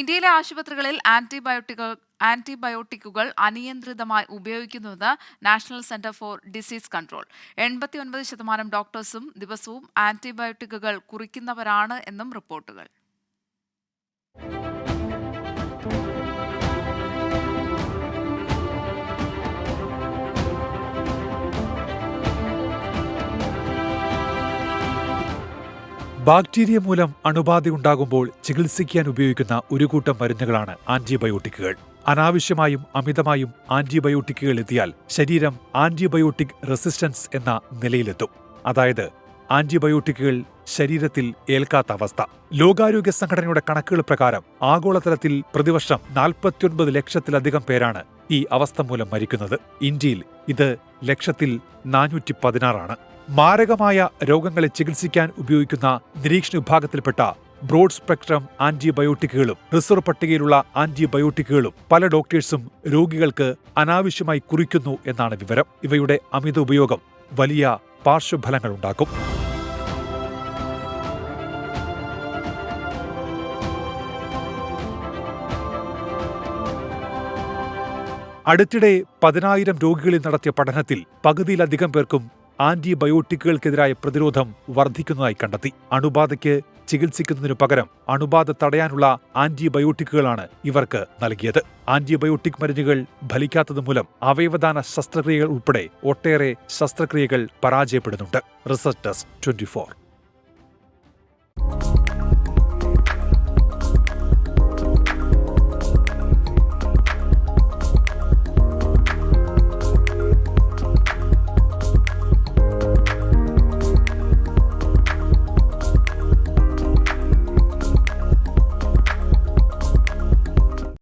ഇന്ത്യയിലെ ആശുപത്രികളിൽ ആന്റിബയോട്ടിക്കുകൾ ആന്റിബയോട്ടിക്കുകൾ അനിയന്ത്രിതമായി ഉപയോഗിക്കുന്നുവെന്ന് national centre for disease control. എൺപത്തിയൊൻപത് ശതമാനം ഡോക്ടേഴ്സും ദിവസവും ആന്റിബയോട്ടിക്കുകൾ കുറിക്കുന്നവരാണ് എന്നും റിപ്പോർട്ടുകൾ. ബാക്ടീരിയ മൂലം അണുബാധയുണ്ടാകുമ്പോൾ ചികിത്സിക്കാൻ ഉപയോഗിക്കുന്ന ഒരു കൂട്ടം മരുന്നുകളാണ് ആന്റിബയോട്ടിക്കുകൾ. അനാവശ്യമായും അമിതമായും ആന്റിബയോട്ടിക്കുകൾ എത്തിയാൽ ശരീരം ആന്റിബയോട്ടിക് റെസിസ്റ്റൻസ് എന്ന നിലയിലെത്തും. അതായത് ആന്റിബയോട്ടിക്കുകൾ ശരീരത്തിൽ ഏൽക്കാത്ത അവസ്ഥ. ലോകാരോഗ്യ സംഘടനയുടെ കണക്കുകൾ പ്രകാരം ആഗോളതലത്തിൽ പ്രതിവർഷം നാൽപ്പത്തിയൊൻപത് ലക്ഷത്തിലധികം പേരാണ് ഈ അവസ്ഥ മൂലം മരിക്കുന്നത്. ഇന്ത്യയിൽ ഇത് ലക്ഷത്തിൽ നാനൂറ്റി പതിനാറാണ് മാരകമായ രോഗങ്ങളെ ചികിത്സിക്കാൻ ഉപയോഗിക്കുന്ന നിരീക്ഷണ വിഭാഗത്തിൽപ്പെട്ട ബ്രോഡ് സ്പെക്ട്രം ആന്റിബയോട്ടിക്കുകളും റിസർവ് പട്ടികയിലുള്ള ആന്റിബയോട്ടിക്കുകളും പല ഡോക്ടേഴ്സും രോഗികൾക്ക് അനാവശ്യമായി കുറിക്കുന്നു എന്നാണ് വിവരം. ഇവയുടെ അമിത ഉപയോഗം വലിയ പാർശ്വഫലങ്ങൾ ഉണ്ടാക്കും. അടുത്തിടെ പതിനായിരം രോഗികളിൽ നടത്തിയ പഠനത്തിൽ പകുതിയിലധികം പേർക്കും ആന്റിബയോട്ടിക്കുകൾക്കെതിരായ പ്രതിരോധം വർദ്ധിക്കുന്നതായി കണ്ടെത്തി. അണുബാധയ്ക്ക് ചികിത്സിക്കുന്നതിനു പകരം അണുബാധ തടയാനുള്ള ആന്റിബയോട്ടിക്കുകളാണ് ഇവർക്ക് നൽകിയത്. ആന്റിബയോട്ടിക് മരുന്നുകൾ ഫലിക്കാത്തത് മൂലം അവയവദാന ശസ്ത്രക്രിയകൾ ഉൾപ്പെടെ ഒട്ടേറെ ശസ്ത്രക്രിയകൾ പരാജയപ്പെടുന്നുണ്ട്. Research desk twenty